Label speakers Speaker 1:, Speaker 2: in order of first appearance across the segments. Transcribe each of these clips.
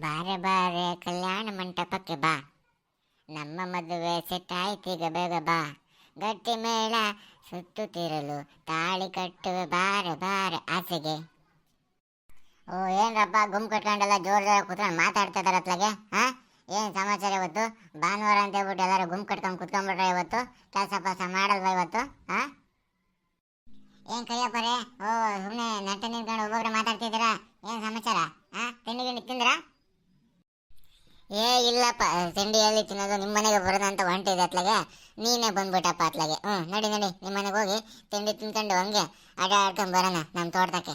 Speaker 1: ಬಾರೆ ಬಾರೆ ಕಲ್ಯಾಣ ಮಂಟಪಕ್ಕೆ ಬಾ. ನಮ್ಮ ಮದುವೆ ಸೆಟ್ ಆಯ್ತೀಗ ಬೇಗ ಬಾ. ಗಟ್ಟಿ ಮೇಳ ಸುತ್ತುತ್ತಿರಲು ತಾಳಿ ಕಟ್ಟುವೆ ಬಾರೆ ಬಾರೆ ಆಸೆಗೆ. ಓ, ಏನ್ರಪ್ಪ, ಗುಮ್ ಕಟ್ಕೊಂಡೆಲ್ಲ ಜೋರ್ ಜೋರ ಕುತ್ಕೊಂಡು ಮಾತಾಡ್ತಾ ಇದಾರೆ ಅತ್ಲಾಗೆ, ಹಾ? ಏನ್ ಸಮಾಚಾರ ಇವತ್ತು? ಭಾನುವಾರ ಅಂತ ಹೇಳ್ಬಿಟ್ಟು ಎಲ್ಲರೂ ಗುಮ್ ಕಟ್ಕೊಂಡು ಕುತ್ಕೊಂಡ್ಬಿಟ್ರೆ ಇವತ್ತು? ಕೆಲಸ ಪಾಸ ಮಾಡಲ್ವಾ ಇವತ್ತು, ಹಾ? ಏನ್ ಕೈಯಪ್ಪರೇ ಓ ಸುಮ್ಮನೆ ನಟ ನಿಂತ್ಕೊಂಡು ಒಬ್ಬೊಬ್ಬರೇ ಮಾತಾಡ್ತಿದ್ದೀರಾ? ಏನ್ ಸಮಾಚಾರ, ಹಾ? ತಿಂಡಿ ಗಿಂಡಿ ತಿಂದ್ರಾ? ಏ ಇಲ್ಲಪ್ಪ. ತಿಂಡಿಯಲ್ಲಿ ತಿನ್ನೋದು? ನಿಮ್ಮ ಮನೆಗೆ ಅಂತ ಹೊಂಟಿದೆ ಅತ್ಲಾಗೆ. ನೀನೇ ಬಂದ್ಬಿಟ್ಟಪ್ಪ ಅತ್ಲಾಗೆ. ಹ್ಞೂ ನಡಿ ನಡಿ. ನಿಮ್ಮ ಮನೆಗೆ ಹೋಗಿ ತಿಂಡಿ ತಿನ್ಕೊಂಡು ಹಂಗೆ ಅಡ ಆಡ್ಕೊಂಡು ಬರೋಣ ನಮ್ಮ ತೋಟದಕ್ಕೆ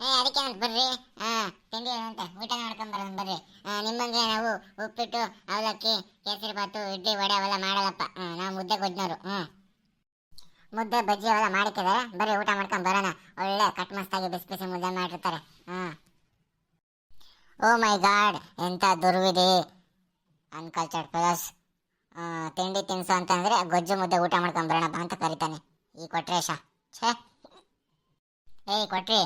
Speaker 1: ಏ ಅದಕ್ಕೆ ಅಂತ ಬರ್ರಿ? ಹಾ ತಿಂಡಿ ಅಂತ ಊಟ ಮಾಡ್ಕೊಂಡ್ ಬರೋಣ ಬರ್ರಿ. ನಿಮ್ಮ ನಿಮ್ಮಂಗೆ ನಾವು ಉಪ್ಪಿಟ್ಟು ಅವಲಕ್ಕಿ ಕೇಸರಿ ಬಾತು ಇಡ್ಲಿ ವಡೆ ಅವೆಲ್ಲ ಮಾಡಲ್ಲಪ್ಪ. ಹ್ಮ್, ನಾವು ಮುದ್ದೆ ಕೊಡ್ನೋರು ಹ್ಞೂ ಮುದ್ದೆ ಬಜ್ಜಿ ಅವೆಲ್ಲ ಮಾಡಿಟ್ಟಿದ್ದಾರೆ ಬರೀ ಊಟ ಮಾಡ್ಕೊಂಡ್ ಬರೋಣ. ಒಳ್ಳೆ ಕಟ್ ಮಸ್ತಾಗಿ ಬಿಸಿ ಬಿಸಿ ಮುದ್ದೆ ಮಾಡಿರ್ತಾರೆ. ಹಾಂ ಓ ಮೈ ಗಾಡ್, ಎಂತ ದುರ್ವಿಧಿ. ಅನ್ಕಲ್ಚರ್ಡ್ ಪ್ಲಸ್ ತಿಂಡಿ ತಿನಿಸು ಅಂತಂದರೆ ಗೊಜ್ಜು ಮುದ್ದೆ ಊಟ ಮಾಡ್ಕೊಂಡು ಬರೋಣಪ್ಪ ಅಂತ ಕರಿತಾನೆ. ಈ ಕೊಟ್ರೇಶ ಛೇ. ಏಯ್ ಕೊಟ್ರಿ.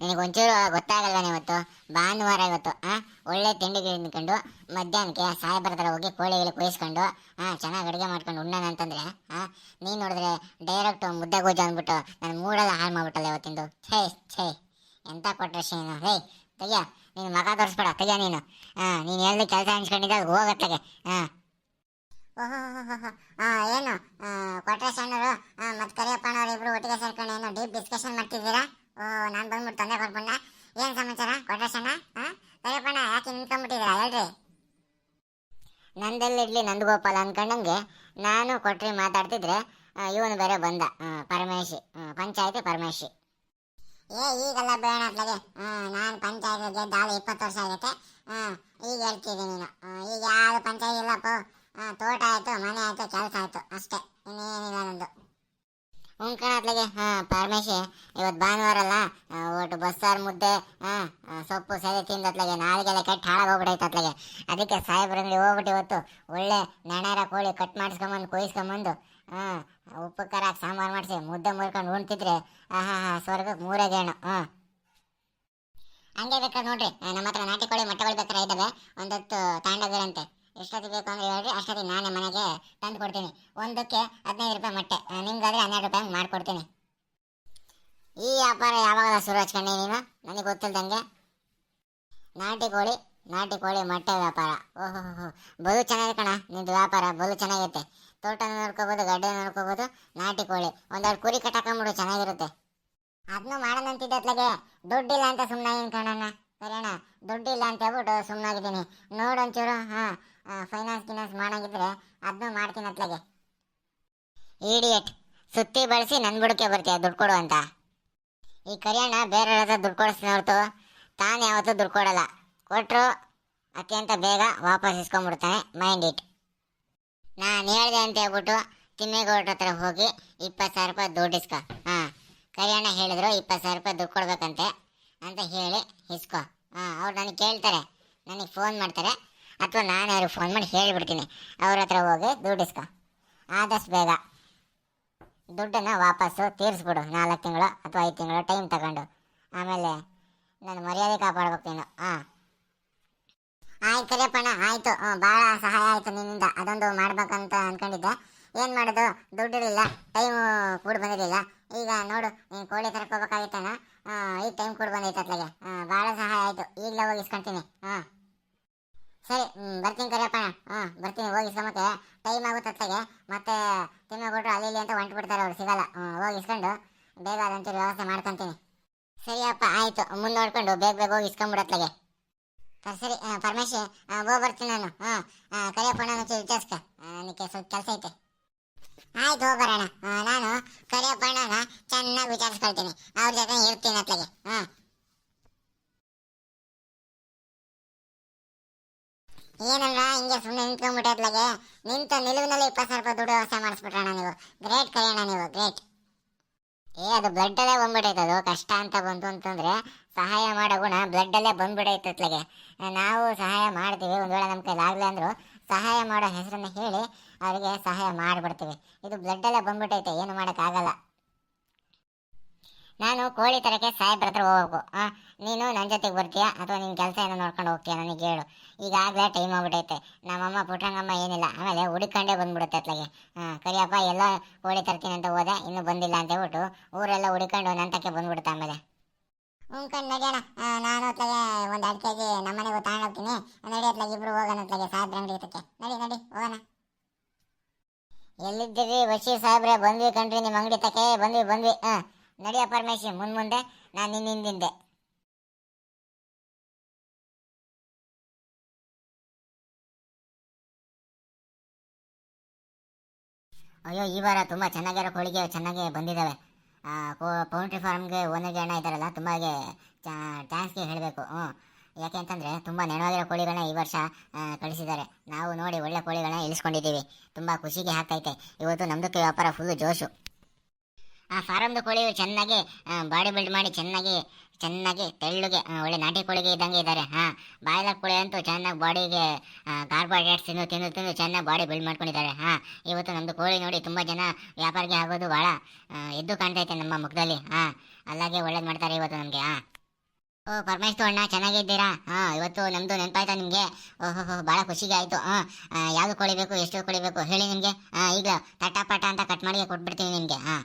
Speaker 1: ನಿನಗೆ ಒಂಚೂರು ಗೊತ್ತಾಗಲ್ವ ಇವತ್ತು ಭಾನುವಾರ ಇವತ್ತು ಹಾಂ ಒಳ್ಳೆ ತಿಂಡಿ ತಿಂದ್ಕೊಂಡು ಮಧ್ಯಾಹ್ನಕ್ಕೆ ಸಾಹೇಬರ ಹೋಗಿ ಕೋಳಿಗಳು ಕುಯಿಸ್ಕೊಂಡು ಹಾಂ ಚೆನ್ನಾಗಿ ಅಡುಗೆ ಮಾಡ್ಕೊಂಡು ಉಣ್ಣೋಣ ಅಂತಂದ್ರೆ ಹಾಂ ನೀನು ನೋಡಿದ್ರೆ ಡೈರೆಕ್ಟ್ ಮುದ್ದೆ ಗೊಜ್ಜು ಅಂದ್ಬಿಟ್ಟು ನನ್ನ ಮೂಡೆಲ್ಲ ಹಾಳು ಮಾಡ್ಬಿಟ್ಟಲ್ಲ ಇವತ್ತಿಂದು. ಛೇ ಛೇ. ಎಂತ ಕೊಟ್ರೇಶ ನೀನು ಹೇಯ್ ತೆಗಿಯ. ನೀನು ಮಗ ತೋರಿಸ್ಬೇಡ ತೆಗಿಯ ನೀನು. ಹಾ, ನೀನು ಎಲ್ಲಿ ಕೆಲಸ ಅನ್ಸ್ಕೊಂಡಿದ್ದೆ ಅದು ಹೋಗತ್ತಗೆ ಹಾ. ಏನು? ಕೊಟ್ರೇಶಣ್ಣರು ಮತ್ತೆ ಕರಿಯಪ್ಪನವ್ರು ಇಬ್ರು ಒಟ್ಟಿಗೆ ಸೇರ್ಕೊಂಡು ಏನು ಡೀಪ್ ಡಿಸ್ಕಷನ್ ಮಾಡ್ತಿದ್ದೀರಾ? ಓ, ನಾನು ಬಂದ್ಬಿಟ್ಟು ತಂದೆ ಕೊಟ್ಬಿಡ ಏನು ಸಮಾಚಾರ ಕೊಟ್ರೇಶಣ್ಣ ಹಾ ಕರಿಯಪ್ಪಣ್ಣ ಯಾಕೆ ನಿಂತ್ಕೊಂಡ್ಬಿಟ್ಟಿದ್ದೀರಾ? ಹೇಳ್ರಿ. ನಂದೆಲ್ಲಿರಲಿ ನಂದಗೋಪಾಲ ಅನ್ಕೊಂಡಂಗೆ ನಾನು ಕೊಟ್ರಿ ಮಾತಾಡ್ತಿದ್ರೆ ಇವನು ಬೇರೆ ಬಂದ ಪರಮೇಶಿ ಪಂಚಾಯತಿ ಪರಮೇಶಿ. ಏ, ಈಗಲ್ಲ ಬೇಡ ಅತ್ಲಾಗೆ ನಾನು ಪಂಚಾಯತ್ ಗೆದ್ದಾಳು ಇಪ್ಪತ್ತು ವರ್ಷ ಆಗುತ್ತೆ. ಈಗ ಹೇಳ್ತಿದ್ದೆ ನೀನು. ಈಗ ಯಾವುದು ಪಂಚಾಯತ್ ಇಲ್ಲಪ್ಪ. ತೋಟ ಆಯಿತು, ಮನೆ ಆಯಿತು, ಕೆಲಸ ಆಯಿತು, ಅಷ್ಟೇ. ಇನ್ನೇನಿಲ್ಲ ನಂದು. ಹ್ಞೂ ಹಾ ಪರಮೇಶಿ ಇವತ್ತು ಭಾನುವಾರ ಅಲ್ಲ? ಒಟ್ಟು ಬಸ್ಸಾರು ಮುದ್ದೆ, ಹಾಂ ಸೊಪ್ಪು ಸರಿ ತಿಂದತ್ಲಾಗೆ ನಾಳೆಗೆಲ್ಲ ಕೆಟ್ಟ ಹಾಳಾಗೋಗ್ಬಿಟ್ಟೈತೆ ಅತ್ಲಾಗೆ ಅದಕ್ಕೆ ಸಾಹೇಬ್ರ ಹೋಗ್ಬಿಟ್ಟು ಇವತ್ತು ಒಳ್ಳೆ ನಣಾರ ಕೋಳಿ ಕಟ್ ಮಾಡಿಸ್ಕೊಂಬಂದು, ಕೊಯ್ಸ್ಕೊಂಬಂದು ಹಾ ಉಪ್ಪು ಸಾಂಬಾರು ಮಾಡಿಸಿ, ಮುದ್ದೆ ಮುರ್ಕೊಂಡು ಉಣ್ತಿದ್ರೆ, ಆಹಾ ಹಾ ಸ್ವರ್ಗಕ್ಕೆ ಮೂರೇ ಗೇಣು ಹಂಗೆ ಬೇಕಾದ್ರೆ ನೋಡ್ರಿ ನಮ್ಮ ಹತ್ರ ನಾಟಿ ಕೋಳಿ ಮೊಟ್ಟೆಗಳು ಬೇಕಾದ್ರೆ ಇದ್ದಾವೆ ಒಂದೊತ್ತು ತಾಂಡೋಗಿರಂತೆ ಎಷ್ಟೊತ್ತಿಗೆ ಬೇಕು ಅಂದ್ರೆ ಹೇಳ್ರಿ, ಅಷ್ಟೊತ್ತಿಗೆ ನಾನೇ ಮನೆಗೆ ತಂದು ಕೊಡ್ತೀನಿ. ಒಂದಕ್ಕೆ ಹದಿನೈದು ರೂಪಾಯಿ ಮೊಟ್ಟೆ ನಿಮ್ಗಾದ್ರೆ ಹನ್ನೆರಡು ರೂಪಾಯಿ ಮಾಡ್ಕೊಡ್ತೀನಿ. ಈ ವ್ಯಾಪಾರ ಯಾವಾಗ ಶುರು ಹಚ್ಕೊಂಡೆ ನೀನು, ನನಗೆ ಗೊತ್ತಿಲ್ದಂಗೆ. ನಾಟಿ ಕೋಳಿ ನಾಟಿ ಕೋಳಿ, ಮೊಟ್ಟೆ ವ್ಯಾಪಾರ. ಓಹೋ ಹೋ ಬಲು ಚೆನ್ನಾಗಿದೆ ಕಣ, ನಿಂದು ವ್ಯಾಪಾರ ಬಲು ಚೆನ್ನಾಗೈತೆ. ತೋಟ ನೋಡ್ಕೋಬೋದು ಗಡ್ಡೆ ನೋಡ್ಕೋಬೋದು, ನಾಟಿ ಕೋಳಿ. ಒಂದೆರಡು ಕುರಿ ಕಟ್ಟಾಕೊಂಬಿಡು, ಚೆನ್ನಾಗಿರುತ್ತೆ. ಅದನ್ನು ಮಾಡೋಣಂತಿದ್ದೆ ಅತ್ಲಾಗೆ ದುಡ್ಡಿಲ್ಲ ಅಂತ ಸುಮ್ಮನೆ ಏನು ಕಾಣೋಣ ಸರಿಯಣ್ಣ, ದುಡ್ಡಿಲ್ಲ ಅಂತ ಹೇಳ್ಬಿಟ್ಟು ಸುಮ್ಮನಾಗಿದ್ದೀನಿ ನೋಡೊಂಚೂರು ಹಾಂ ಫೈನಾನ್ಸ್ ಗಿನಾನ್ಸ್ ಮಾಡೋಂಗಿದ್ರೆ ಅದನ್ನು ಮಾಡ್ತೀನಿ ಅತ್ಲಾಗೆ ಈಡಿಯಟ್ ಸುತ್ತಿ ಬಳಸಿ ನನ್ನ ಬುಡಕ್ಕೆ ಬರ್ತೀಯ, ದುಡ್ಡು ಕೊಡು ಅಂತ. ಈ ಕರಿಯಣ್ಣ ಬೇರೆ ಹತ್ರ ದುಡ್ಡು ಕೊಡಿಸ್ತೀನಿ ಹೊರತು, ತಾನು ಯಾವತ್ತೂ ದುಡ್ಡು ಕೊಡಲ್ಲ. ಕೊಟ್ಟರು ಅತ್ಯಂತ ಬೇಗ ವಾಪಸ್ ಇಸ್ಕೊಂಡ್ಬಿಡ್ತಾನೆ ಮೈಂಡ್ ಇಟ್ ನಾನು ಹೇಳಿದೆ ಅಂತ ಹೇಳ್ಬಿಟ್ಟು ತಿಮ್ಮೇಗೌಡ್ರ ಹತ್ರ ಹೋಗಿ ಇಪ್ಪತ್ತು ಸಾವಿರ ರೂಪಾಯಿ ದುಡ್ಡು ಇಸ್ಕೊ. ಹಾಂ. ಕರಿಯಣ್ಣ ಹೇಳಿದ್ರು ಇಪ್ಪತ್ತು ಸಾವಿರ ರೂಪಾಯಿ ದುಡ್ಡು ಕೊಡ್ಬೇಕಂತೆ ಅಂತ ಹೇಳಿ ಇಸ್ಕೊ. ಹಾಂ, ಅವ್ರು ನನಗೆ ಕೇಳ್ತಾರೆ. ನನಗೆ ಫೋನ್ ಮಾಡ್ತಾರೆ. ಅಥವಾ ನಾನು ಅವ್ರಿಗೆ ಫೋನ್ ಮಾಡಿ ಹೇಳಿಬಿಡ್ತೀನಿ. ಅವ್ರ ಹತ್ರ ಹೋಗಿ ದುಡ್ಡು ಇಸ್ಕೊ. ಆದಷ್ಟು ಬೇಗ. ದುಡ್ಡನ್ನು ವಾಪಸ್ಸು ತೀರಿಸ್ಬಿಡು. ನಾಲ್ಕು ತಿಂಗಳು ಅಥವಾ ಐದು ತಿಂಗಳು ಟೈಮ್ ತಗೊಂಡು. ಆಮೇಲೆ ನಾನು ಮರ್ಯಾದೆ ಕಾಪಾಡ್ಬೇಕು ನೀನು. ಹಾಂ. ಆಯ್ತು ಕರಿಯಪ್ಪಣ್ಣ, ಆಯ್ತು. ಭಾಳ ಸಹಾಯ ಆಯ್ತು ನಿನ್ನಿಂದ. ಅದೊಂದು ಮಾಡ್ಬೇಕಂತ ಅನ್ಕೊಂಡಿದ್ದೆ. ಏನು ಮಾಡೋದು? ದುಡ್ಡಿರಲಿಲ್ಲ. ಟೈಮು ಕೂಡ ಬಂದಿರಲಿಲ್ಲ. ಈಗ ನೋಡು, ನೀನು ಕೋಳಿ ತರ್ಕೋಬೇಕಾಗಿತ್ತಣ್ಣ ಈ ಟೈಮ್ ಕೂಡ ಬಂದೈತೆ ಅತ್ಲಾಗೆ. ಭಾಳ ಸಹಾಯ ಆಯಿತು. ಈಗಲೇ ಹೋಗಿ ಇಸ್ಕೊಂತೀನಿ ಹಾಂ. ಸರಿ ಬರ್ತೀನಿ ಕರಿಯಪ್ಪಣ್ಣ. ಹಾಂ, ಬರ್ತೀನಿ. ಹೋಗಿ ಟೈಮ್ ಆಗುತ್ತೆ ಅತ್ಲಾಗೆ. ಮತ್ತೆ ತಿನ್ನೋಬಿಟ್ರು ಅಲ್ಲಿ ಇಲ್ಲಿ ಅಂತ ಹೊಂಟು ಬಿಡ್ತಾರೆ ಅವ್ರು, ಸಿಗಲ್ಲ. ಹೋಗಿ ಇಸ್ಕೊಂಡು ಬೇಗ ಅದಂತ ವ್ಯವಸ್ಥೆ ಮಾಡ್ಕೊತೀನಿ. ಸರಿಯಪ್ಪ, ಆಯಿತು. ಮುಂದೆ ನೋಡ್ಕೊಂಡು ಬೇಗ ಬೇಗ ಹೋಗಿ ಇಸ್ಕೊಂಬಿಡತ್ಲಾಗೆ ಸರಿ ಪರಮೇಶ್ ಆ, ಹೋಗ್ ಬರ್ತೀನಿ ನಾನು. ಹಾಂ ಕರಿಯಪ್ಪಣ್ಣ ವಿಚಾರಿಸ್ಕ. ನನಗೆ ಸ್ವಲ್ಪ ಕೆಲಸ ಐತೆ. ಆಯ್ತು ಹೋಗ್ಬರೋಣ ನಾನು ಕರಿಯಪ್ಪಣ್ಣನ ಚೆನ್ನಾಗಿ ವಿಚಾರಿಸ್ಕೊಳ್ತೀನಿ. ಅವ್ರ ಜೊತೆ ಇರ್ತೀನಿ ಅತ್ಲಾಗೆ. ಹಾಂ. ಏನಲ್ಲ ಹಿಂಗೆ ಸುಮ್ಮನೆ ನಿಂತ್ಕೊಂಡ್ಬಿಟ್ಟೆ ಅತ್ಲಾಗೆ. ನಿಂತ ನಿಲುವಿನಲ್ಲಿ ಇಪ್ಪತ್ತು ಸಾವಿರ ರೂಪಾಯಿ ದುಡ್ಡು ವ್ಯವಸ್ಥೆ ಮಾಡಿಸ್ಬಿಟ್ರಣ ನೀವು. ಗ್ರೇಟ್ ಕರಿಯೋಣ ನೀವು ಗ್ರೇಟ್ ಏ ಅದು ಬ್ಲಡ್ಡಲ್ಲೇ ಬಂದ್ಬಿಟ್ಟೈತೆ ಅದು. ಕಷ್ಟ ಅಂತ ಬಂತು ಅಂತಂದ್ರೆ ಸಹಾಯ ಮಾಡೋ ಗುಣ ಬ್ಲಡ್ಡಲ್ಲೇ ಬಂದ್ಬಿಡೈತೆ ನಾವು ಸಹಾಯ ಮಾಡ್ತೀವಿ. ಒಂದು ವೇಳೆ ನಮ್ಮ ಕೈಲಿ ಅಂದರೂ ಸಹಾಯ ಮಾಡೋ ಹೆಸರನ್ನು ಹೇಳಿ ಅವರಿಗೆ ಸಹಾಯ ಮಾಡಿಬಿಡ್ತೀವಿ. ಇದು ಬ್ಲಡ್ಡಲ್ಲೇ ಬಂದ್ಬಿಟ್ಟೈತೆ ಏನು ಮಾಡೋಕ್ಕಾಗಲ್ಲ ನಾನು ಕೋಳಿ ತರಕ್ಕೆ ಸಾಹೇಬ್ರ ಹತ್ರ ಹೋಗ್ಬೇಕು. ನೀನು ನನ್ನ ಜೊತೆಗೆ ಬರ್ತೀಯಾ? ಅಥವಾ ನಿನ್ನ ಕೆಲಸ ಏನೋ ನೋಡ್ಕೊಂಡು ಹೋಗ್ತೀಯಾ? ನನಗೆ ಹೇಳು. ಈಗಾಗಲೇ ಟೈಮ್ ಆಗ್ಬಿಟ್ಟೈತೆ ನಮ್ಮಮ್ಮ ಪುಟ್ರಂಗಮ್ಮ ಏನಿಲ್ಲ. ಆಮೇಲೆ ಹುಡುಕೊಂಡೇ ಬಂದ್ಬಿಡುತ್ತೆ ಅತ್ಲಾಗೆ. ಹಾಂ ಕರಿಯಪ್ಪ ಎಲ್ಲ ಕೋಳಿ ತರ್ತೀನಿ ಅಂತ ಹೋದೆ. ಇನ್ನೂ ಬಂದಿಲ್ಲ ಅಂತ ಹೇಳ್ಬಿಟ್ಟು ಊರೆಲ್ಲ ಹುಡುಕೊಂಡು ನಂತಕ್ಕೆ ಬಂದ್ಬಿಡುತ್ತೆ ಆಮೇಲೆ. ಉಂಕೊಂಡು ನಡಿಯೋಣ ನಾನು ಅತ್ಲಾಗೆ ಒಂದು ಎರಡು ಕೆ ಜಿ ನಮ್ಮನೆಗೂ ತಗೊಂಡೋಗ್ತೀನಿ ನಡಿ ಅತ್ಲಾಗೆ ಇಬ್ರು ಹೋಗೋಣ ಅತ್ಲಾಗೆ, ಸಾಹೇಬ್ರ ಅಂಗಡಿ ನಡಿ ನಡಿ, ಹೋಗೋಣ. ಎಲ್ಲಿದ್ದೀರಿ ವಶಿ ಸಾಹೇಬ್ರೆ? ಬಂದ್ವಿ ಕಣ್ರಿ ನಿಮ್ಮ ಅಂಗಡಿ ತಕ್ಕೆ ಬಂದ್ವಿ ಬಂದ್ವಿ. ಹಾಂ ನಡಿಯ ಪರಮೇಶಿ ಮುಂದ್ ಮುಂದೆ. ನಾನು ನಿನ್ನ ಹಿಂದಿಂದೆ. ಅಯ್ಯೋ, ಈ ವಾರ ತುಂಬ ಚೆನ್ನಾಗಿರೋ ಕೋಳಿಗೆ ಚೆನ್ನಾಗಿ ಬಂದಿದ್ದಾವೆ ಪೌಲ್ಟ್ರಿ ಫಾರ್ಮ್ಗೆ ಓನರ್ಗೆ ಜನ ಇದ್ದಾರಲ್ಲ, ತುಂಬಾಗೆ ಟ್ಯಾಂಕ್ಸ್ಗೆ ಹೇಳಬೇಕು. ಹ್ಞೂ ಯಾಕೆ ಅಂತಂದರೆ, ತುಂಬ ನೆನವಾಗಿರೋ ಕೋಳಿಗಳನ್ನ ಈ ವರ್ಷ ಕಳಿಸಿದ್ದಾರೆ. ನಾವು ನೋಡಿ ಒಳ್ಳೆ ಕೋಳಿಗಳನ್ನ ಇಳಿಸ್ಕೊಂಡಿದ್ದೀವಿ. ತುಂಬ ಖುಷಿಗೆ ಆಗ್ತೈತೆ. ಇವತ್ತು ನಮ್ಮದಕ್ಕೆ ವ್ಯಾಪಾರ ಫುಲ್ಲು ಜೋಶು. ಆ, ಫಾರಮ್ದು ಕೋಳಿ ಚೆನ್ನಾಗಿ ಬಾಡಿ ಬಿಲ್ಡ್ ಮಾಡಿ ಚೆನ್ನಾಗಿ ಚೆನ್ನಾಗಿ ತೆಳ್ಳುಗೆ ಒಳ್ಳೆ ನಾಟಿ ಕೋಳಿಗೆ ಇದ್ದಂಗೆ ಇದ್ದಾರೆ. ಹಾ, ಬಾಯ್ಲರ್ ಕೋಳಿ ಅಂತೂ ಚೆನ್ನಾಗಿ ಬಾಡಿಗೆ ಕಾರ್ಬೋಹೈಡ್ರೇಟ್ಸ್ ತಿಂದು ತಿಂದು ತಿಂದು ಚೆನ್ನಾಗಿ ಬಾಡಿ ಬಿಲ್ಡ್ ಮಾಡ್ಕೊಂಡಿದ್ದಾರೆ. ಹಾಂ, ಇವತ್ತು ನಮ್ಮದು ಕೋಳಿ ನೋಡಿ ತುಂಬ ಜನ ವ್ಯಾಪಾರಿಗೆ ಆಗೋದು ಭಾಳ ಎದ್ದು ಕಾಣ್ತೈತೆ ನಮ್ಮ ಮುಖದಲ್ಲಿ. ಹಾಂ, ಅಲ್ಲಾಗೆ ಒಳ್ಳೇದು ಮಾಡ್ತಾರೆ ಇವತ್ತು ನಮಗೆ. ಹಾಂ. ಓ, ಪರಮೇಶ್ ಅಣ್ಣ, ಚೆನ್ನಾಗಿದ್ದೀರಾ? ಹಾಂ, ಇವತ್ತು ನಮ್ಮದು ನೆನಪಾಯ್ತಾ ನಿಮಗೆ? ಓಹೋ ಭಾಳ ಖುಷಿಗೆ ಆಯಿತು. ಹಾಂ ಯಾವುದು ಕೋಳಿ ಬೇಕು ಎಷ್ಟು ಕೋಳಿ ಬೇಕು ಹೇಳಿ ನಿಮಗೆ? ಹಾಂ ಈಗ ಪಟ ಅಂತ ಕಟ್ ಮಾಡಿ ಕೊಟ್ಬಿಡ್ತೀನಿ ನಿಮಗೆ. ಹಾಂ.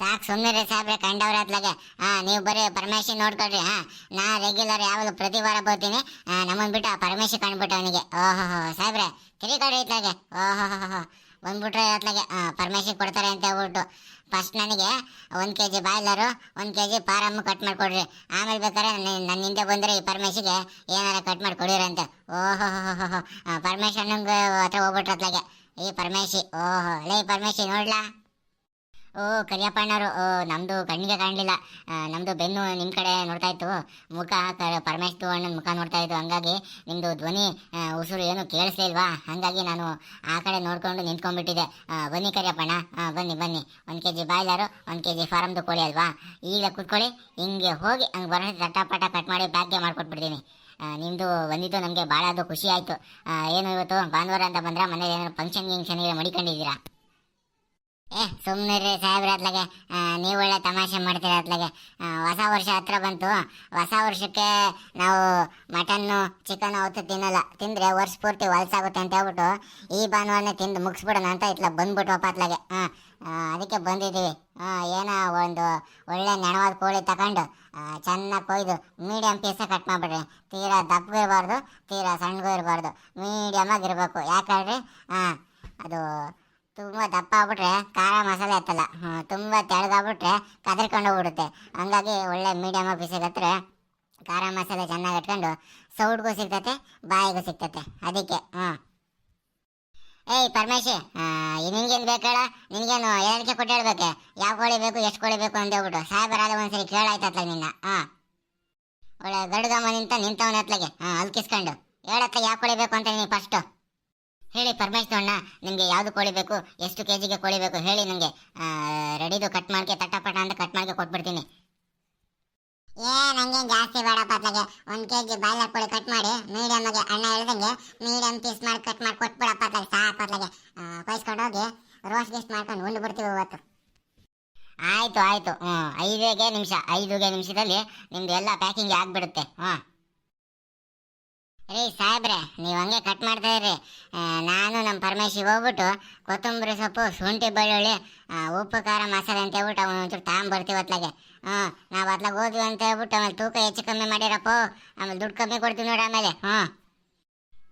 Speaker 1: ಸಾಕು ಸುಮ್ಮನೆ ಸಾಬ್ರೆ ಕಂಡವ್ರ ಹಾಂ ನೀವು ಬರೀ ಪರಮೇಶಿ ನೋಡ್ಕೊಳ್ರಿ ಹಾ ನಾ ರೆಗ್ಯುಲರ್ ಯಾವಾಗ ಪ್ರತಿ ವಾರ ಬರ್ತೀನಿ. ನಮ್ಮನ್ ಬಿಟ್ಟು ಪರಮೇಶಿ ಕಂಡ್ಬಿಟ್ಟು ಅವನಿಗೆ ಓಹೋ ಸಾಹೇಬ್ರೆ ಕಡೆ ಇತ್ಲಾಗೆ ಓಹೋ ಬಂದ್ಬಿಟ್ರೆ ಅತ್ಲಾಗೆ ಪರಮೇಶಿ ಕೊಡ್ತಾರೆ ಅಂತ ಹೇಳ್ಬಿಟ್ಟು. ಫಸ್ಟ್ ನನಗೆ ಒಂದು ಕೆ ಜಿ ಬಾಯ್ಲರು, ಒಂದು ಕೆ ಜಿ ಪಾರಮ್ಮು ಕಟ್ ಮಾಡಿಕೊಡ್ರಿ. ಆಮೇಲೆ ಬೇಕಾದ್ರೆ ನನ್ನ ಹಿಂದೆ ಬಂದರೆ ಈ ಪರಮೇಶಿಗೆ ಏನಾರ ಕಟ್ ಮಾಡಿ ಅಂತ ಓಹೋ ಪರಮೇಶ್ ಅಣ್ಣಂಗೆ ಹತ್ರ ಹೋಗ್ಬಿಟ್ರೆ ಅತ್ಲಾಗೆ ಈ ಪರಮೇಶಿ, ಓಹೋ. ಲೇ, ಪರಮೇಶಿ ನೋಡ್ಲಾ? ಓ, ಕರಿಯಪ್ಪಣ್ಣವರು. ಓ ನಮ್ಮದು ಕಣ್ಣಿಗೆ ಕಾಣಲಿಲ್ಲ. ನಮ್ಮದು ಬೆನ್ನು ನಿಮ್ಮ ಕಡೆ ನೋಡ್ತಾ ಇತ್ತು. ಮುಖ ಪರಮೇಶ್ ಅಣ್ಣನ ಮುಖ ನೋಡ್ತಾ ಇತ್ತು ಹಂಗಾಗಿ ನಿಮ್ಮದು ಧ್ವನಿ ಉಸಿರು ಏನು ಕೇಳಿಸ್ಲಿಲ್ವಾ ಹಾಗಾಗಿ ನಾನು ಆ ಕಡೆ ನೋಡ್ಕೊಂಡು ನಿಂತ್ಕೊಂಡ್ಬಿಟ್ಟಿದ್ದೆ. ಬನ್ನಿ ಕರಿಯಪ್ಪಣ್ಣ. ಬನ್ನಿ ಬನ್ನಿ. ಒಂದು ಕೆ ಜಿ ಬಾಯ್ಲರು, ಒಂದು ಕೆ ಜಿ ಫಾರಮ್ದು ಕೋಳಿ ಅಲ್ವಾ? ಈಗ ಕೂತ್ಕೊಳ್ಳಿ. ಹಿಂಗೆ ಹೋಗಿ ಹಂಗೆ ಬರೋ ಚಟಾಪಟ ಕಟ್ ಮಾಡಿ ಬ್ಯಾಗ್ಗೆ ಮಾಡ್ಕೊಟ್ಬಿಡ್ತೀನಿ. ನಿಮ್ಮದು ಬಂದಿದ್ದು ನಮಗೆ ಭಾಳ ಅದು ಖುಷಿ ಆಯಿತು. ಏನು ಇವತ್ತು ಭಾನುವಾರ ಅಂತ ಬಂದ್ರೆ ಮನೇಲಿ ಏನಾದ್ರು ಫಂಕ್ಷನ್ ಗಿಂಕ್ಷನ್ಗೆ ಮಡಿಕೊಂಡಿದ್ದೀರಾ? ಏ ಸುಮ್ಮನೆ ರೀ ಸಾಹೇಬ್ರ ಅತ್ಲಾಗೆ ನೀವು ಒಳ್ಳೆ ತಮಾಷೆ ಮಾಡ್ತೀರ ಅತ್ಲಾಗೆ ಹೊಸ ವರ್ಷ ಹತ್ರ ಬಂತು. ಹೊಸ ವರ್ಷಕ್ಕೆ ನಾವು ಮಟನ್ನು ಚಿಕನ್ ಅವತ್ತು ತಿನ್ನಲ್ಲ. ತಿಂದರೆ ವರ್ಷ ಪೂರ್ತಿ ವಲಸಾಗುತ್ತೆ ಅಂತ ಹೇಳ್ಬಿಟ್ಟು ಈ ಭಾನುವಾರನೇ ತಿಂದು ಮುಗಿಸ್ಬಿಡೋಣ ಅಂತ ಇತ್ಲ ಬಂದ್ಬಿಟ್ವಪ್ಪ ಅತ್ಲಾಗೆ ಹಾಂ ಅದಕ್ಕೆ ಬಂದಿದ್ದೀವಿ. ಏನೋ ಒಂದು ಒಳ್ಳೆ ನೆಣವಾದ ಕೋಳಿ ತಗೊಂಡು ಚೆನ್ನಾಗಿ ಕೊಯ್ದು ಮೀಡಿಯಮ್ ಪೀಸ ಕಟ್ ಮಾಡಿಬಿಡ್ರಿ. ತೀರಾ ದಪ್ಪಗೂ ಇರಬಾರ್ದು, ತೀರಾ ಸಣ್ಣಗೂ ಇರಬಾರ್ದು. ಮೀಡಿಯಮ್ಮಾಗಿ ಇರಬೇಕು. ಯಾಕಂದ್ರೆ ಹಾಂ ಅದು ತುಂಬ ದಪ್ಪ ಆಗ್ಬಿಟ್ರೆ ಖಾರ ಮಸಾಲೆ ಹತ್ತಲ್ಲ. ಹಾಂ, ತುಂಬ ತೆಳಗಾಗ್ಬಿಟ್ರೆ ಕದರ್ಕೊಂಡು ಹೋಗ್ಬಿಡುತ್ತೆ. ಹಂಗಾಗಿ ಒಳ್ಳೆ ಮೀಡಿಯಮ್ ಆಗಿ ಹತ್ರ ಖಾರ ಮಸಾಲೆ ಚೆನ್ನಾಗಿ ಇಟ್ಕೊಂಡು ಸೌಟ್ಗೂ ಸಿಗ್ತತೆ, ಬಾಯಿಗೂ ಸಿಗ್ತತೆ. ಅದಕ್ಕೆ, ಹಾಂ. ಏಯ್ ಪರಮೇಶಿ ನಿನ್ಗೇನು ಬೇಕು ಹೇಳ? ನಿನಗೇನು ಹೇಳಿಕೆ ಕೊಟ್ಟು ಹೇಳ್ಬೇಕೆ? ಯಾವ ಕೋಳಿ ಬೇಕು, ಎಷ್ಟು ಕೋಳಿ ಬೇಕು ಅಂತ ಹೇಳ್ಬಿಟ್ಟು. ಸಾಹೇಬರಾದ ಒಂದ್ಸರಿ ಕೇಳಾಯ್ತಲ್ಲ ನಿನ್ನ. ಹಾಂ. ಒಳ್ಳೆ ಗಡ್ಗಮ್ಮ ನಿಂತ ನಿಂತವನ ಹತ್ಲಾಗೆ ಹಾಂ, ಅಲ್ಕಿಸ್ಕೊಂಡು. ಹೇಳತ್ತ ಯಾವ ಕೋಳಿ ಬೇಕು ಅಂತ ನೀನು ಫಸ್ಟು ಹೇಳಿ ಪರಮೇಶ್ ಅಣ್ಣ ನಿಮಗೆ ಯಾವುದು ಕೋಳಿ ಬೇಕು ಎಷ್ಟು ಕೆ ಜಿಗೆ ಕೋಳಿ ಬೇಕು ಹೇಳಿ ನನಗೆ ರೆಡಿದು ಕಟ್ ಮಾಡ್ಕೆ ತಟ್ಟಪಟ ಅಂತ ಕಟ್ ಮಾಡ್ಕೆ ಕೊಟ್ಬಿಡ್ತೀನಿ. ಏ ನಂಗೆ ಜಾಸ್ತಿ ಬೇಡ ಅತ್ಲಾಗೆ. ಒಂದು ಕೆ ಜಿ ಬಾಯ್ಲರ್ ಕೋಳಿ ಕಟ್ ಮಾಡಿ ಮೀಡಿಯಮ್ಗೆ ಅಣ್ಣ ಹೇಳ್ದಂಗೆ ಮೀಡಿಯಮ್ ಪೀಸ್ ಮಾಡಿ ಕಟ್ ಮಾಡಿ ಕೊಟ್ಬಿಡಪ್ಪ ಅತ್ಲಾಗೆ ಸಾಕು ಅತ್ಲಾಗೆ. ಕೊಯ್ಸ್ಕೊಂಡು ಹೋಗಿ ರೋಸ್ಟ್ ಗೀಸ್ಟ್ ಮಾಡ್ಕೊಂಡು ಉಂಡು ಬಿಡ್ತೀವಿ ಇವತ್ತು ಆಯಿತು ಆಯಿತು. ಹ್ಞೂ ಐದಿಗೆ ನಿಮಿಷ ಐದುಗೆ ನಿಮಿಷದಲ್ಲಿ ನಿಮ್ದು ಎಲ್ಲ ಪ್ಯಾಕಿಂಗ್ ಆಗಿಬಿಡುತ್ತೆ. ಹಾಂ ರೀ ಸಾಹೇಬ್ರೆ ನೀವು ಆ, ನಾನು ನಮ್ಮ ಪರಮೇಶಿಗೆ ಹೋಗ್ಬಿಟ್ಟು ಕೊತ್ತಂಬರಿ ಸೊಪ್ಪು ಶುಂಠಿ ಬೆಳ್ಳುಳ್ಳಿ ಉಪ್ಪು ಖಾರ ಮಸಾಲೆ ಅಂತ ಹೇಳ್ಬಿಟ್ಟು ಅವನು ಒಂಚೂರು ತಗೊಂಬರ್ತೀವಿ ಅತ್ಲಾಗೆ. ಹಾಂ ನಾವು ಅತ್ಲಾಗ ಹೋದ್ವಿ ಅಂತ ಹೇಳ್ಬಿಟ್ಟು ಆಮೇಲೆ ತೂಕ ಹೆಚ್ಚು ಕಮ್ಮಿ ಮಾಡಿರಪ್ಪ. ಆಮೇಲೆ ದುಡ್ಡು ಕಮ್ಮಿ ಕೊಡ್ತೀವಿ ನೋಡಿ ಆಮೇಲೆ. ಹ್ಞೂ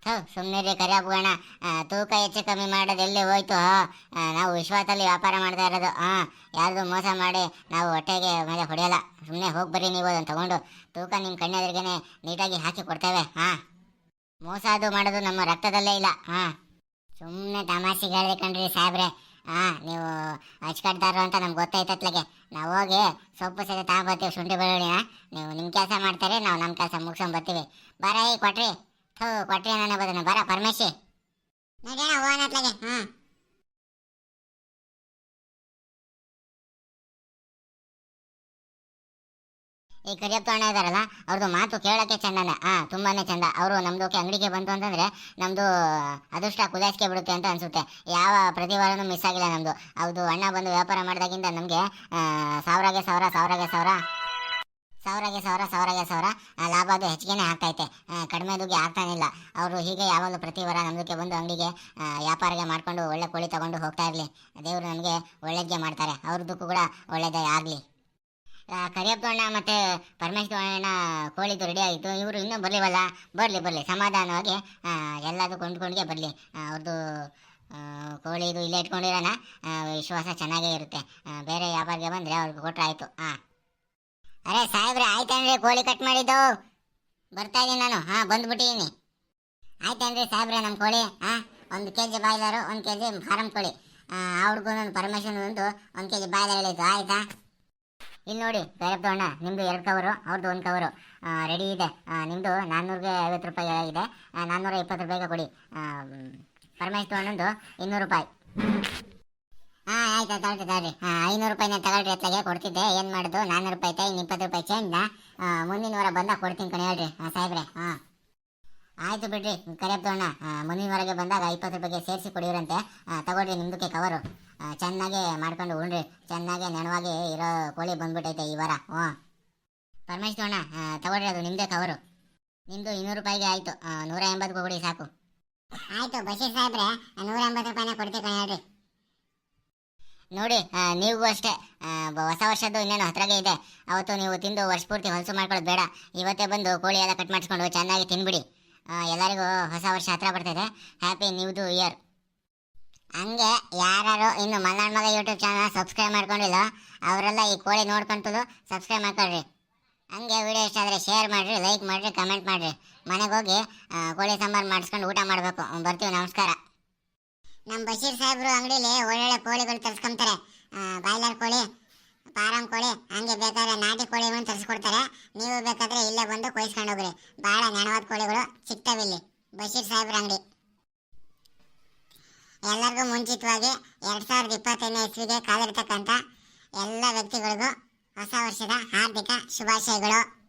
Speaker 1: ಹೌ ಸುಮ್ಮನೆ ರೀ ಕರಿಯಪ್ಪಗಣ ತೂಕ ಹೆಚ್ಚು ಕಮ್ಮಿ ಮಾಡೋದು ಎಲ್ಲಿ ಹೋಯ್ತು? ನಾವು ವಿಶ್ವಾಸದಲ್ಲಿ ವ್ಯಾಪಾರ ಮಾಡ್ತಾ ಇರೋದು. ಹಾಂ ಯಾರಿಗೂ ಮೋಸ ಮಾಡಿ ನಾವು ಹೊಟ್ಟೆಗೆ ಮೇಲೆ ಹೊಡೆಯಲ್ಲ. ಸುಮ್ಮನೆ ಹೋಗಿ ಬರ್ರಿ ನೀವು ಅದನ್ನು ತೊಗೊಂಡು. ತೂಕ ನಿಮ್ಮ ಕಣ್ಣೆದ್ರಿಗೆ ನೀಟಾಗಿ ಹಾಕಿ ಕೊಡ್ತೇವೆ. ಹಾಂ. ಮೋಸ ಅದು ಮಾಡೋದು ನಮ್ಮ ರಕ್ತದಲ್ಲೇ ಇಲ್ಲ. ಹಾಂ. ಸುಮ್ಮನೆ ತಮಾಷೆಗೆ ಹೇಳಿದೆ ಕಣ್ರಿ ಸಾಹೇಬ್ರೆ. ಹಾಂ, ನೀವು ಹಚ್ಕಟ್ದಾರು ಅಂತ ನಮ್ಗೆ ಗೊತ್ತಾಯ್ತತ್ಲಗೆ ನಾವು ಹೋಗಿ ಸೊಪ್ಪು ಸಹಿತ ತಗೊಂಬರ್ತೀವಿ ಶುಂಠಿ ಬೆಳ್ಳುಳ್ಳಿನ ನೀವು ನಿಮ್ಮ ಕೆಲಸ ಮಾಡ್ತಾರೆ, ನಾವು ನಮ್ಮ ಕೆಲಸ ಮುಗಿಸ್ಕೊಂಡು ಬರ್ತೀವಿ. ಬರ ಈ ಕೊಟ್ರಿ. ಥೂ, ಕೊಟ್ರಿ ಅನ್ನೋ ಬದನ ಬರ ಪರಮೇಶಿ. ನಡೀಣ ಹೋಗೋಣ ಹ್ಞೂ ಹಾಂ. ಈ ಕರಿಯಪ್ಪ ಅಣ್ಣ ಇದಾರಲ್ಲ ಅವ್ರದ್ದು ಮಾತು ಕೇಳೋಕ್ಕೆ ಚಂದನೆ. ಹಾ ತುಂಬಾನೇ ಚಂದ. ಅವರು ನಮ್ದು ಅಂಗಡಿಗೆ ಬಂತು ಅಂತಂದ್ರೆ ನಮ್ದು ಅದೃಷ್ಟ ಕುದಾಸಿಗೆ ಬಿಡುತ್ತೆ ಅಂತ ಅನ್ಸುತ್ತೆ. ಯಾವ ಪ್ರತಿ ವಾರನೂ ಮಿಸ್ ಆಗಿಲ್ಲ ನಮ್ದು. ಹೌದು, ಅಣ್ಣ ಬಂದು ವ್ಯಾಪಾರ ಮಾಡಿದಾಗಿಂದ ನಮಗೆ ಸಾವಿರಗೆ ಸಾವಿರ ಸಾವಿರಗೆ ಸಾವಿರ ಸಾವಿರಗೆ ಸಾವಿರ ಸಾವಿರಗೆ ಸಾವಿರ ಲಾಭ ಅದು ಹೆಚ್ಚಿಗೆನೇ ಆಗ್ತೈತೆ. ಕಡಿಮೆ ದುಗೆ ಆಗ್ತಾನಿಲ್ಲ ಅವರು ಹೀಗೆ ಯಾವಾಗಲೂ ಪ್ರತಿ ವಾರ ನಮ್ಮದಕ್ಕೆ ಬಂದು ಅಂಗಡಿಗೆ ವ್ಯಾಪಾರಿಗೆ ಮಾಡ್ಕೊಂಡು ಒಳ್ಳೆ ಕೋಳಿ ತಗೊಂಡು ಹೋಗ್ತಾ ಇರಲಿ. ದೇವರು ನಮಗೆ ಒಳ್ಳೇದೇ ಮಾಡ್ತಾರೆ. ಅವ್ರದ್ದು ಕೂಡ ಒಳ್ಳೇದೇ ಆಗಲಿ. ಕರಿಯಪ್ಪ ಅಣ್ಣ ಮತ್ತು ಪರಮೇಶ್ವರ ಅಣ್ಣ ಕೋಳಿದು ರೆಡಿ ಆಯಿತು ಇವರು ಇನ್ನೂ ಬರಲಿವಲ್ಲ? ಬರಲಿ ಬರಲಿ. ಸಮಾಧಾನವಾಗಿ ಎಲ್ಲದೂ ಕೊಂಡ್ಕೊಂಡ್ಗೆ ಬರಲಿ. ಅವ್ರದ್ದು ಕೋಳಿದು ಇಲ್ಲೇ ಇಟ್ಕೊಂಡಿರೋಣ. ವಿಶ್ವಾಸ ಚೆನ್ನಾಗೇ ಇರುತ್ತೆ. ಬೇರೆ ವ್ಯಾಪಾರಿಗೆ ಬಂದರೆ ಅವ್ರಿಗೆ ಕೊಟ್ಟರೆ ಆಯಿತು. ಹಾಂ ಅರೆ ಸಾಹೇಬ್ರೆ ಆಯ್ತೇನ್ರಿ ಕೋಳಿ ಕಟ್ ಮಾಡಿದ್ದು. ಬರ್ತಾ ಇದ್ದೀನಿ ನಾನು. ಹಾಂ, ಬಂದ್ಬಿಟ್ಟಿದ್ದೀನಿ. ಆಯ್ತೇನ್ರಿ ಸಾಹೇಬ್ರೆ ನಮ್ಮ ಕೋಳಿ ಹಾಂ ಒಂದು ಕೆ ಜಿ ಬಾಯ್ಲರು, ಒಂದು ಕೆ ಜಿ ಫಾರಂ ಕೋಳಿ. ಅವ್ರಿಗೂ ಒಂದು ಪರ್ಮಿಷನ್ ಒಂದು ಒಂದು ಕೆ ಜಿ ಬಾಯ್ಲರ್ ಹೇಳಿದ್ದು. ಆಯ್ತಾ? ಇಲ್ಲಿ ನೋಡಿ ಬೇರಪ್ಪ ಅಣ್ಣ ನಿಮ್ಮದು ಎರಡು ಕವರು ಅವ್ರದ್ದು ಒಂದು ಕವರು ರೆಡಿ ಇದೆ. ನಿಮ್ಮದು ನಾನ್ನೂರಿಗೆ ಐವತ್ತು ರೂಪಾಯಿ ಇದೆ ನಾನ್ನೂರ ಇಪ್ಪತ್ತು ರೂಪಾಯಿಗೆ ಕೊಡಿ. ಪರಮೇಶ್ವರ ಅಣ್ಣಂದು ಇನ್ನೂರು ರೂಪಾಯಿ. ಹಾಂ ಆಯ್ತು ತಗೊಳ್ರಿ. ತಗೊಳ್ರಿ ಐನೂರು ರೂಪಾಯಿನ ತಗೊಳ್ರಿ ಎತ್ತಗೆ ಕೊಡ್ತಿದ್ದೆ. ಏನು ಮಾಡೋದು? ನಾನ್ನೂರು ರೂಪಾಯಿ ಐತೆ ಇನ್ನು ಇಪ್ಪತ್ತು ರೂಪಾಯಿ ಚೇಂಜ್ನ ಮುಂದಿನ ವಾರ ಬಂದಾಗ ಕೊಡ್ತೀನಿ ಕಣೆ, ಹೇಳ್ರಿ. ಸಾಹೇಬ್ರೆ ಹಾಂ ಆಯಿತು ಬಿಡ್ರಿ, ಕರೆಯಪ್ಪ ಅಣ್ಣ ಮುಂದಿನ ವಾರಗೆ ಬಂದಾಗ ಇಪ್ಪತ್ತು ರೂಪಾಯಿಗೆ ಸೇರಿಸಿ ಕೊಡಿವ್ರಂತೆ. ತಗೊಳ್ರಿ, ನಿಮ್ದಕ್ಕೆ ಕವರು ಚೆನ್ನಾಗಿ ಮಾಡ್ಕೊಂಡು ಉಣ್ರಿ. ಚೆನ್ನಾಗಿ ನೆನವಾಗಿ ಇರೋ ಕೋಳಿ ಬಂದ್ಬಿಟ್ಟೈತೆ ಈ ವಾರ. ಹ್ಞೂ. ಪರಮೇಶ್ ತೋಣ ತಗೊಳ್ರಿ ಅದು ನಿಮ್ಮದೇ ಕವರು ನಿಮ್ಮದು ಇನ್ನೂರು ರೂಪಾಯಿಗೆ ಆಯಿತು. ನೂರ ಎಂಬತ್ತು ಕೊಡಿ ಸಾಕು. ಆಯಿತು, ಬಶೀರ್ ಸಾಹೇಬ್ರೆ ನೂರ ಎಂಬತ್ತು ರೂಪಾಯಿನ ಕೊಡ್ತೀವಿ ಹೇಳ್ರಿ. ನೋಡಿ ನೀವು ಅಷ್ಟೇ. ಹೊಸ ವರ್ಷದ್ದು ಇನ್ನೇನು ಹತ್ರಗೆ ಇದೆ. ಅವತ್ತು ನೀವು ತಿಂದು ವರ್ಷ ಪೂರ್ತಿ ಹೊಲಸು ಮಾಡ್ಕೊಳ್ಳೋದು ಬೇಡ. ಇವತ್ತೇ ಬಂದು ಕೋಳಿ ಎಲ್ಲ ಕಟ್ ಮಾಡಿಸ್ಕೊಂಡು ಚೆನ್ನಾಗಿ ತಿನ್ಬಿಡಿ. ಎಲ್ಲರಿಗೂ ಹೊಸ ವರ್ಷ ಹತ್ರ ಬರ್ತಿದೆ ಹ್ಯಾಪಿ ನ್ಯೂದು ಇಯರ್ ಹಂಗೆ ಯಾರು ಇನ್ನು ಮಲ್ನಾಡ್ ಮಗ ಯೂಟ್ಯೂಬ್ ಚಾನಲ್ ಸಬ್ಸ್ಕ್ರೈಬ್ ಮಾಡ್ಕೊಂಡಿಲ್ಲ, ಅವರೆಲ್ಲ ಈ ಕೋಳಿ ನೋಡ್ಕೊಂತದ್ದು ಸಬ್ಸ್ಕ್ರೈಬ್ ಮಾಡ್ಕೊಳ್ರಿ. ಹಂಗೆ ವಿಡಿಯೋ ಇಷ್ಟ ಆದರೆ ಶೇರ್ ಮಾಡಿರಿ ಲೈಕ್ ಮಾಡಿರಿ ಕಮೆಂಟ್ ಮಾಡಿರಿ. ಮನೆಗೆ ಹೋಗಿ ಕೋಳಿ ಸಾಂಬಾರು ಮಾಡಿಸ್ಕೊಂಡು ಊಟ ಮಾಡಬೇಕು. ಬರ್ತೀವಿ, ನಮಸ್ಕಾರ. ನಮ್ಮ ಬಶೀರ್ ಸಾಹೇಬ್ರು ಅಂಗಡಿಲಿ ಒಳ್ಳೊಳ್ಳೆ ಕೋಳಿಗಳು ತರಿಸ್ಕೊಂತಾರೆ. ಬಾಯ್ಲರ್ ಕೋಳಿ ಫಾರಂ ಕೋಳಿ, ಹಂಗೆ ಬೇಕಾದ್ರೆ ನಾಟಿ ಕೋಳಿಗಳನ್ನು ತರಿಸ್ಕೊಡ್ತಾರೆ. ನೀವು ಬೇಕಾದ್ರೆ ಇಲ್ಲೇ ಬಂದು ಕೊಯ್ಸ್ಕೊಂಡು ಹೋಗ್ರಿ. ಭಾಳ ನೆನವಾದ ಕೋಳಿಗಳು ಸಿಗ್ತವೆ ಇಲ್ಲಿ ಬಶೀರ್ ಸಾಹೇಬ್ರ ಅಂಗಡಿ. ಎಲ್ಲರಿಗೂ ಮುಂಚಿತವಾಗಿ ಎರಡ್ ಸಾವಿರದ ಇಪ್ಪತ್ತೈದನೇ ಇಸ್ವಿಗೆ ಕಾಲಿರ್ತಕ್ಕಂಥ ಎಲ್ಲ ವ್ಯಕ್ತಿಗಳಿಗೂ ಹೊಸ ವರ್ಷದ ಹಾರ್ದಿಕ ಶುಭಾಶಯಗಳು.